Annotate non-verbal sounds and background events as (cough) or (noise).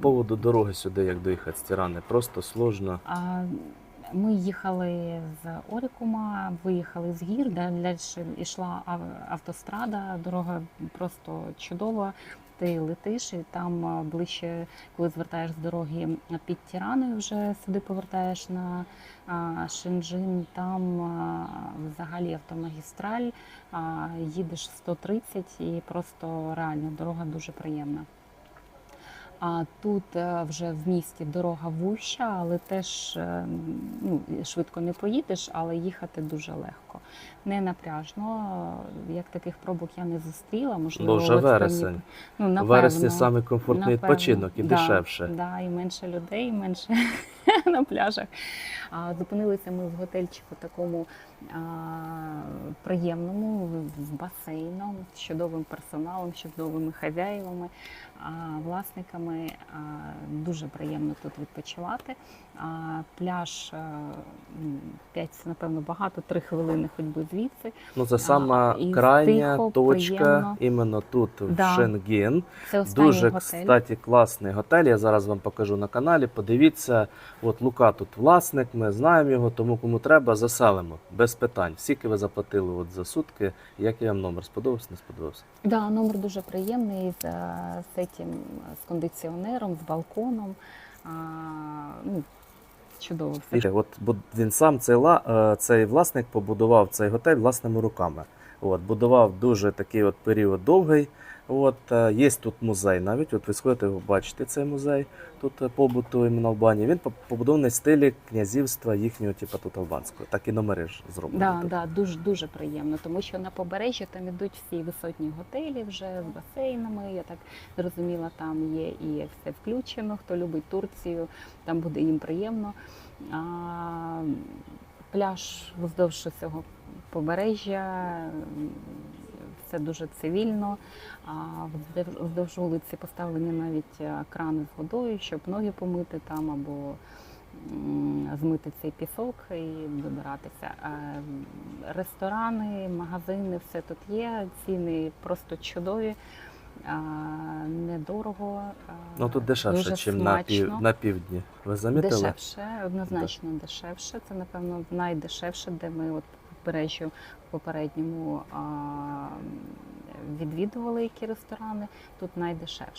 По поводу дороги сюди, як доїхати з Тірани, просто сложно. А, Ми їхали з Орікума, виїхали з гір, далі йшла автострада, дорога просто чудова. Ти летиш, і там ближче, коли звертаєш з дороги під Тіраною, вже сюди повертаєш на Шенджин. Там взагалі автомагістраль, їдеш 130 і просто реально дорога дуже приємна. А тут е, вже в місті дорога вуща, але теж е, ну, швидко не поїдеш, але їхати дуже легко. Не напряжно. Як таких пробок я не зустріла, можливо, Бо вже вересень. Ну, напевно, вересні саме комфортний напевно. відпочинок і да, дешевше. Да, і менше людей, і менше (laughs) на пляжах. А, зупинилися ми в готельчику такому а, приємному, з басейном, з чудовим персоналом, з чудовими хазяївами, а, власниками. А, дуже приємно тут відпочивати. Пляж 5, напевно, багато, 3 хвилини ходьби звідси. Ну це сама і крайня тихо, точка, приємно. іменно тут, в Да. Шенген. Це Дуже, готель. кстати, класний готель. Я зараз вам покажу на каналі. Подивіться, от Лука тут власник, ми знаємо його, тому кому треба, заселимо без питань. Скільки ви заплатили от за сутки, як вам номер сподобався, не сподобався? Да, номер дуже приємний з, е, з цим, з кондиціонером, з балконом. А, ну, чудово все. І От він сам цей е, цей власник побудував цей готель власними руками. От будував дуже такий от період довгий. От е, є тут музей навіть. От ви сходите, ви бачите цей музей тут е, побуту іменно Албанії. Він побудований в стилі князівства їхнього, типу тут албанського. Так і номери ж зроблені. Да, тут. да, дуже дуже приємно, тому що на побережжі там ідуть всі висотні готелі вже з басейнами. Я так зрозуміла, там є і все включено. Хто любить Турцію, там буде їм приємно. А, пляж вздовж цього побережжя. Все дуже цивільно. Вздовж- вулиці поставлені навіть е, крани з водою, щоб ноги помити там або змити цей пісок і добиратися. Е, Ресторани, магазини, все тут є. Ціни просто чудові, а, недорого. Ну тут дешевше, ніж на, пів, на півдні. Ви замітили? Дешевше, однозначно дешевше. Це, напевно, найдешевше, де ми от побережжю попередньому відвідували які ресторани. Тут найдешевше.